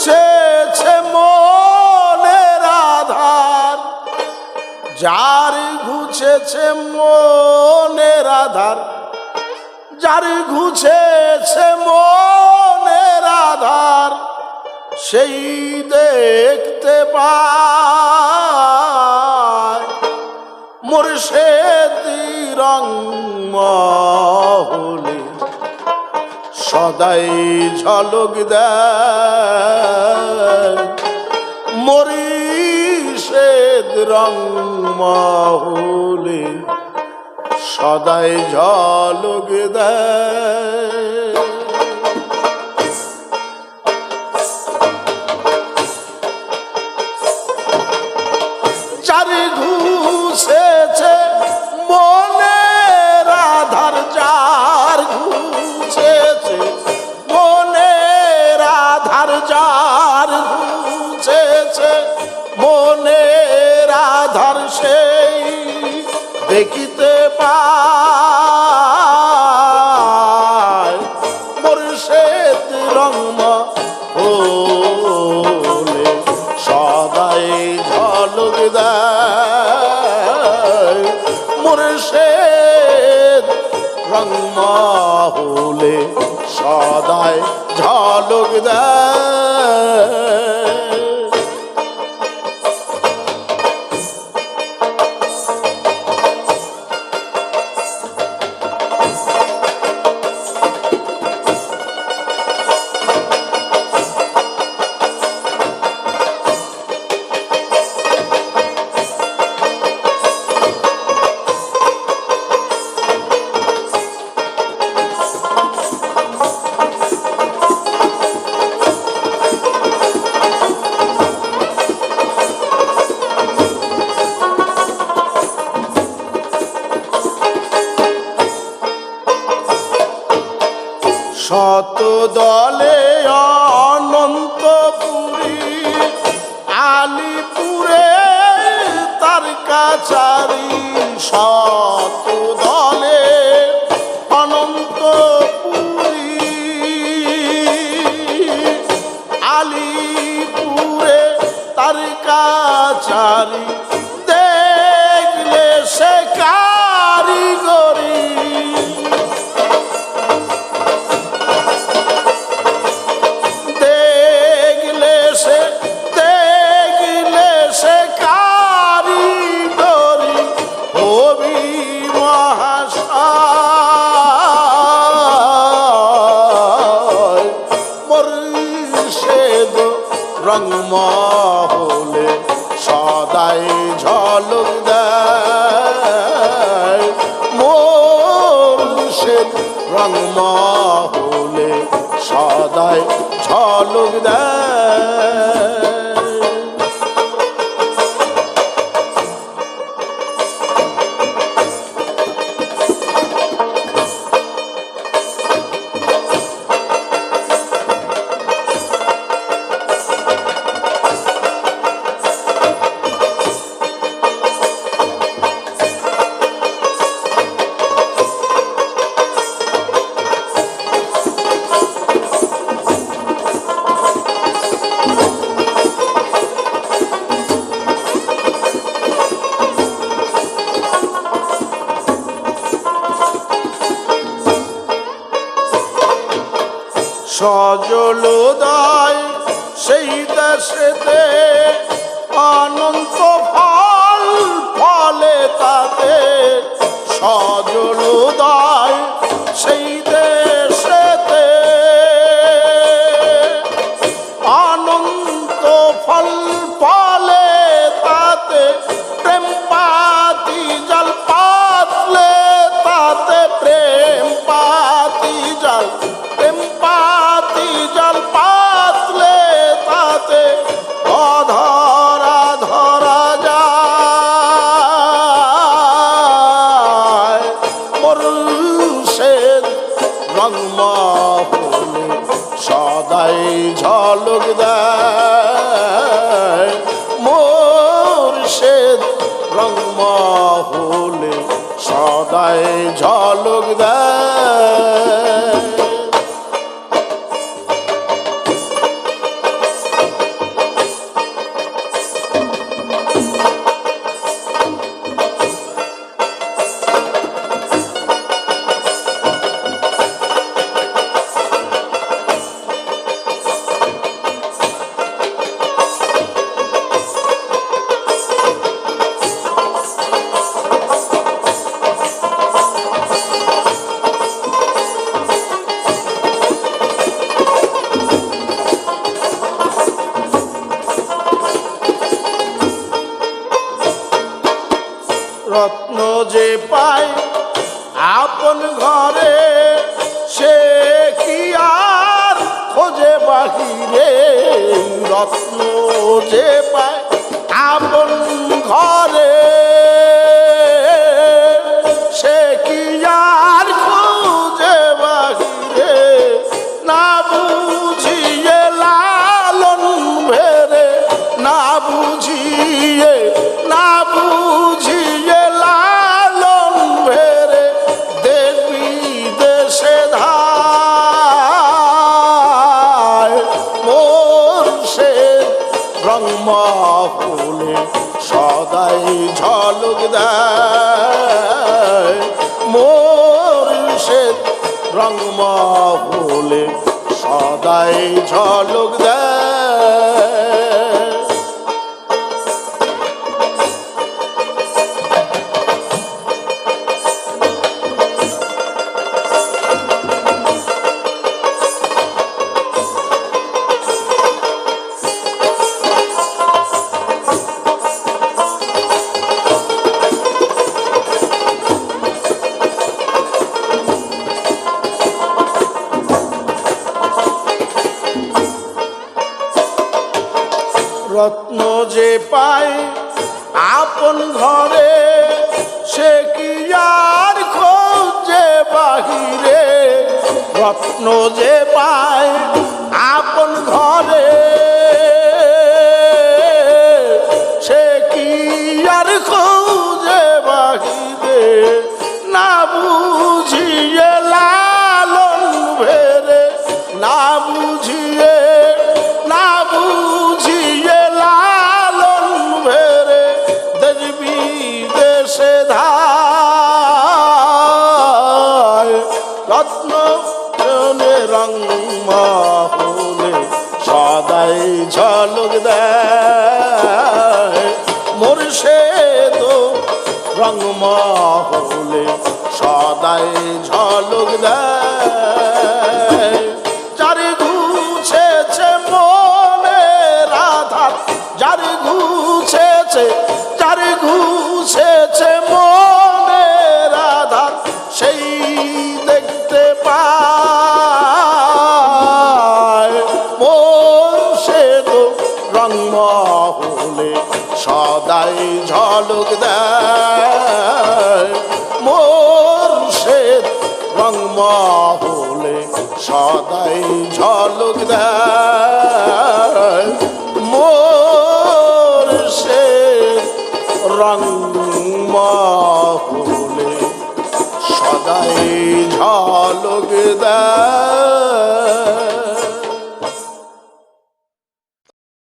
ঘুছেছে মনের আধার। যার ঘুছেছে মনের আধার, যার ঘুছেছে মনের আধার, সেই দেখতে পায়। মুর্শেদি রং মহলে সদাই ঝলক দেয়। মরিষেদ রং মহলে সদাই ঝলক দেয়। সেই দেখিতে পায়। রংমা হলে সদাই ঝলক দেয়। মুর্শেদ রংমা হলে সদাই ঝলক দেয়। দলে অনন্তপুরী আলিপুরে তার কাছারি শত রংমহলে সদাই ঝলক দেয়। মোর্শেদ রংমহলে সজলোদয় সেই দেশেতে রংমহলে সদাই ঝলক দেয় মোর্শেদ রংমহলে সদাই ঝলক দেয়। যে পায় আপন ঘরে সে কি আর খোঁজে বাহিরে? রত্ন যে রংমহলে সদাই ঝলক দেয়। মোর সে রংমহলে সদাই ঝলক দেয়। পায় আপন ঘরে সে কি আর খোঁজে বাহিরে? রত্ন যে পায় রত্ন রং হলে সদাই ঝলক দেয়। মোরশেদ রং হলে সদাই ঝলক দেয়। সদাই ঝলক দেয়। রং মা রংমহলে সদাই ঝলক দেয়।